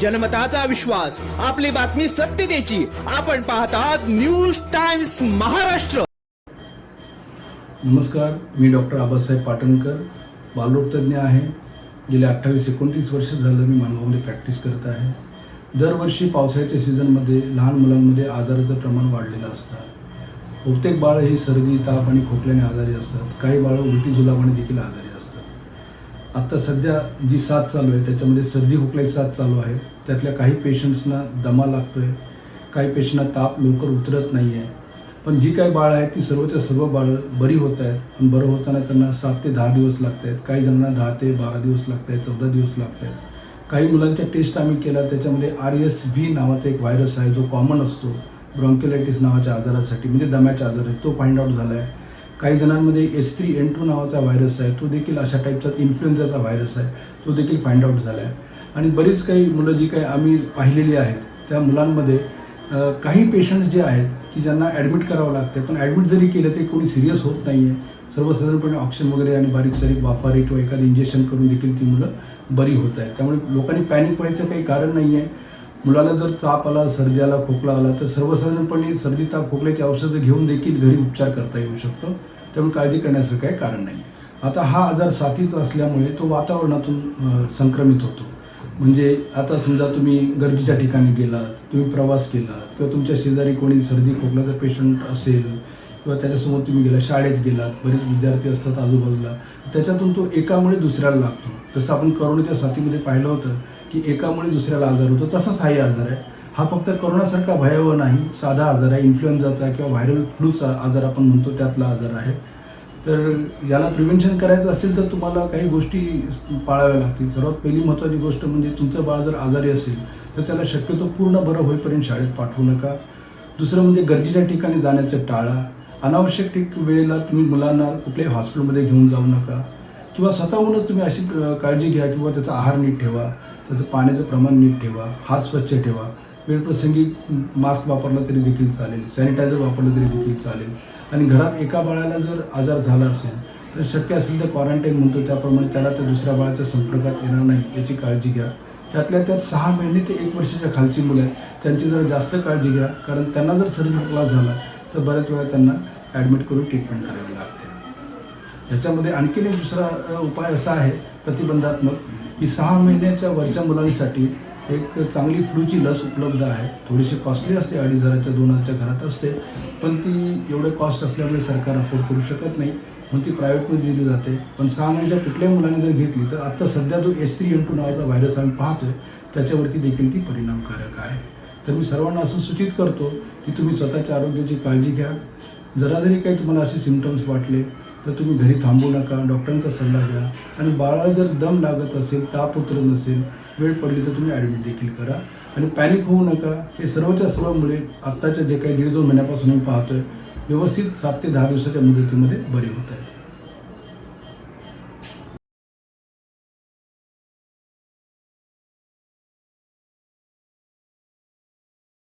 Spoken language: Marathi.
जनमताचा विश्वास आपली बातमी सत्यतेची आपण पाहतात न्यूज टाइम्स महाराष्ट्र. नमस्कार मी डॉक्टर आबासाहेब पाटणकर बालरोगतज्ञ आहे. गेल्या अठ्ठावीस एकोणतीस वर्ष झालं मी मानगावमध्ये प्रॅक्टिस करत आहे. दरवर्षी पावसाळ्याच्या सीझनमध्ये लहान मुलांमध्ये आजाराचं प्रमाण वाढलेलं असतं. बहुतेक बाळ ही सर्दी ताप आणि खोकल्याने आजारी असतात. काही बाळ उलटी जुलाबाने देखील आजारी आत्ता सध्या जी साथ चालू आहे त्याच्यामध्ये सर्दी खोकल्याची साथ चालू आहे. त्यातल्या काही पेशंट्सना दमा लागतो आहे काही पेशंटना ताप लवकर उतरत नाही आहे पण जी काही बाळं आहेत ती सर्वच्या सर्व बाळं बरी होत आहेत. पण बरं होताना त्यांना सात ते दहा दिवस लागत आहेत. काही जणांना दहा ते बारा दिवस लागत आहेत चौदा दिवस लागत आहेत. काही मुलांच्या टेस्ट आम्ही केल्या त्याच्यामध्ये आर एस व्ही नावाचा एक व्हायरस आहे जो कॉमन असतो. ब्रॉन्क्युलायटिस नावाच्या आजारासाठी म्हणजे दम्याचा आजार आहे तो फाइंड आउट झाला आहे काही जणांमध्ये एस थ्री एन टू नावाचा व्हायरस आहे. तो देखील अशा टाईपचा इन्फ्लुएन्झाचा व्हायरस आहे. तो देखील फाइंड आउट झाला आहे आणि बरीच काही मुलं जी काही आम्ही पाहिलेली आहेत त्या मुलांमध्ये काही पेशंट्स जे आहेत की ज्यांना ॲडमिट करावं लागतं पण ॲडमिट जरी केलं ते कोणी सिरियस होत नाही आहे सर्वसाधारणपणे ऑक्सिजन वगैरे आणि बारीक सारीक वाफारे किंवा एखादं इंजेक्शन करून देखील ती मुलं बरी होत आहेत. त्यामुळे लोकांनी पॅनिक व्हायचं काही कारण नाही आहे मुलाला जर ताप आला सर्दी आला खोकला आला तर सर्वसाधारणपणे सर्दी ताप खोकल्याची औषधं घेऊन देखील घरी उपचार करता येऊ शकतो. त्यामुळे काळजी करण्याचं काही कारण नाही. आता हा आजार साथीचा असल्यामुळे तो वातावरणातून संक्रमित होतो. म्हणजे आता समजा तुम्ही गर्दीच्या ठिकाणी गेलात तुम्ही प्रवास केलात किंवा तुमच्या शेजारी कोणी सर्दी खोकल्याचा पेशंट असेल किंवा त्याच्यासमोर तुम्ही गेला शाळेत गेलात बरेच विद्यार्थी असतात आजूबाजूला त्याच्यातून तो एकामुळे दुसऱ्याला लागतो. जसं आपण करोनाच्या साथीमध्ये पाहिलं होतं की एकामुळे दुसऱ्याला आजार होतो. तसाच हाही आजार आहे. हा फक्त करोनासारखा भयावह नाही साधा आजार आहे. इन्फ्लुएन्झाचा किंवा व्हायरल फ्लूचा आजार आपण म्हणतो त्यातला आजार आहे. तर याला प्रिव्हेन्शन करायचं असेल तर तुम्हाला काही गोष्टी पाळाव्या लागतील. सर्वात पहिली महत्त्वाची गोष्ट म्हणजे तुमचं बाळ जर आजारी असेल तर त्याला शक्यतो पूर्ण बरं होईपर्यंत शाळेत पाठवू नका. दुसरं म्हणजे गरजेच्या ठिकाणी जाण्याचं टाळा. अनावश्यक ठिक वेळेला तुम्ही मुलांना कुठल्याही हॉस्पिटलमध्ये घेऊन जाऊ नका. किंवा स्वतःहूनच तुम्ही अशी काळजी घ्या किंवा त्याचा आहार नीट ठेवा. त्याचं पाण्याचं प्रमाण नीट ठेवा हात स्वच्छ ठेवा. वेळप्रसंगी मास्क वापरलं तरी देखील चालेल सॅनिटायझर वापरलं तरी देखील चालेल. आणि घरात एका बाळाला जर आजार झाला असेल तर शक्य असेल तर क्वारंटाईन म्हणतो त्याप्रमाणे त्याला त्या दुसऱ्या बाळाच्या संपर्कात येणार नाही याची काळजी घ्या. त्यातल्या त्यात सहा महिने ते एक वर्षाच्या खालची मुलं आहेत त्यांची जरा जास्त काळजी घ्या कारण त्यांना जर सर्दी खोकला झाला तर बऱ्याच वेळा त्यांना ॲडमिट करून ट्रीटमेंट करावी लागते. याच्यामध्ये आणखीन एक दुसरा उपाय असा आहे प्रतिबंधात्मक की सहा महिन्याच्या वरच्या मुलांसाठी एक चांगली फ्लूची लस उपलब्ध आहे. थोडीशी कॉस्टली असते अडीच हजाराच्या दोन हजारच्या घरात असते पण ती एवढे कॉस्ट असल्यामुळे सरकार अफोर्ड करू शकत नाही. म्हणून ती प्रायव्हेटमध्ये दिली जाते. पण सहा महिन्याच्या कुठल्याही मुलाने जर घेतली तर आत्ता सध्या जो एस थ्री एन टू नावाचा व्हायरस आम्ही पाहतोय त्याच्यावरती देखील ती परिणामकारक आहे. तर मी सर्वांना असं सूचित करतो की तुम्ही स्वतःच्या आरोग्याची काळजी घ्या. जरा जरी काही तुम्हाला असे सिमटम्स वाटले तर तुम्ही घरी थांबू नका डॉक्टरांचा सल्ला घ्या. आणि बाळाला जर दम लागत असेल ताप उतरत नसेल वेळ पडली तर तुम्ही ॲडमिट देखील करा. आणि पॅनिक होऊ नका. हे सर्वच्या सर्व आत्ताच्या जे काही दीड दोन महिन्यापासून मी पाहतोय व्यवस्थित सात ते दहा दिवसाच्या मुदतीमध्ये बरी होत आहेत.